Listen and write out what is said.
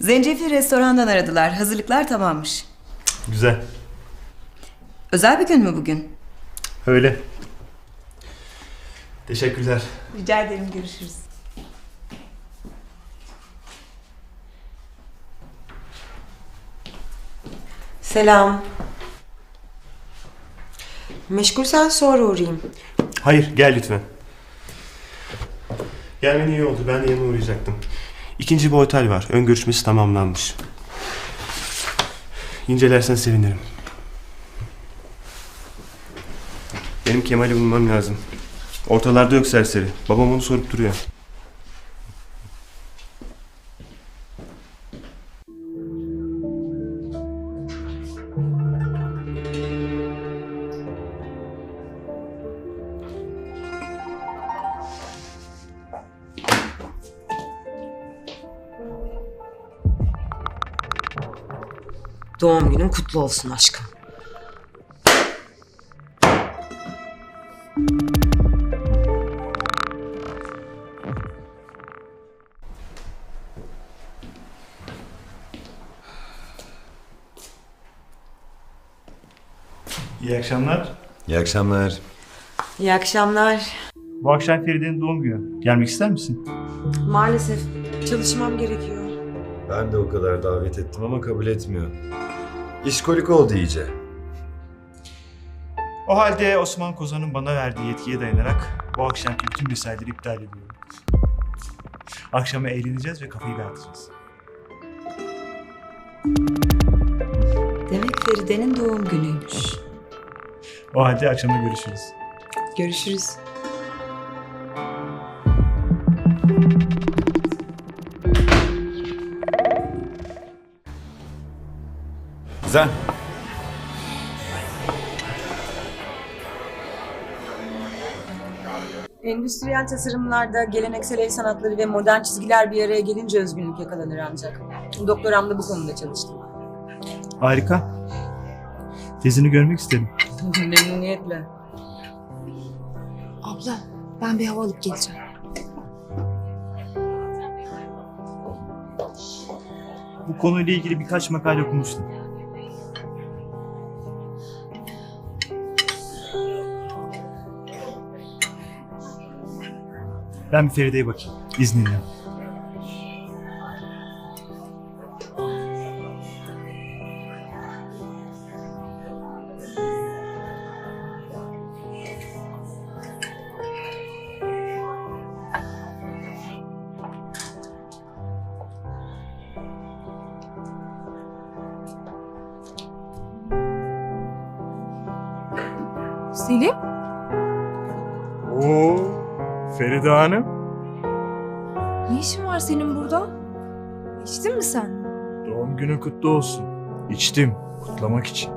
Zencefil restorandan aradılar. Hazırlıklar tamammış. Güzel. Özel bir gün mü bugün? Öyle. Teşekkürler. Rica ederim. Görüşürüz. Selam. Meşgulsen sonra uğrayayım. Hayır gel lütfen. Gelmen iyi oldu. Ben de yanına uğrayacaktım. İkinci bir otel var. Ön görüşmesi tamamlanmış. İncelersen sevinirim. Benim Kemal'i bulmam lazım. Ortalarda yok serseri. Babam onu sorup duruyor. Doğum günün kutlu olsun aşkım. İyi akşamlar. İyi akşamlar. İyi akşamlar. Bu akşam Feride'nin doğum günü. Gelmek ister misin? Maalesef çalışmam gerekiyor. Ben de o kadar davet ettim ama kabul etmiyor. İşkolik oldu iyice. O halde Osman Kozan'ın bana verdiği yetkiye dayanarak bu akşamki bütün mesaileri iptal ediyorum. Akşama eğleneceğiz ve kafayı dağıtacağız. Demek Feride'nin doğum günüymüş. O halde akşama görüşürüz. Görüşürüz. Güzel. Endüstriyel tasarımlarda geleneksel el sanatları ve modern çizgiler bir araya gelince özgünlük yakalanır ancak. Doktoramda bu konuda çalıştım. Harika. Tezini görmek isterim. Memnuniyetle. Abla ben bir hava alıp geleceğim. Bu konuyla ilgili birkaç makale okumuştum. Ben bir Feride'ye bakayım. İzninle. Selim? Oo, Feride Hanım. Ne işin var senin burada? İçtin mi sen? Doğum günün kutlu olsun. İçtim, kutlamak için.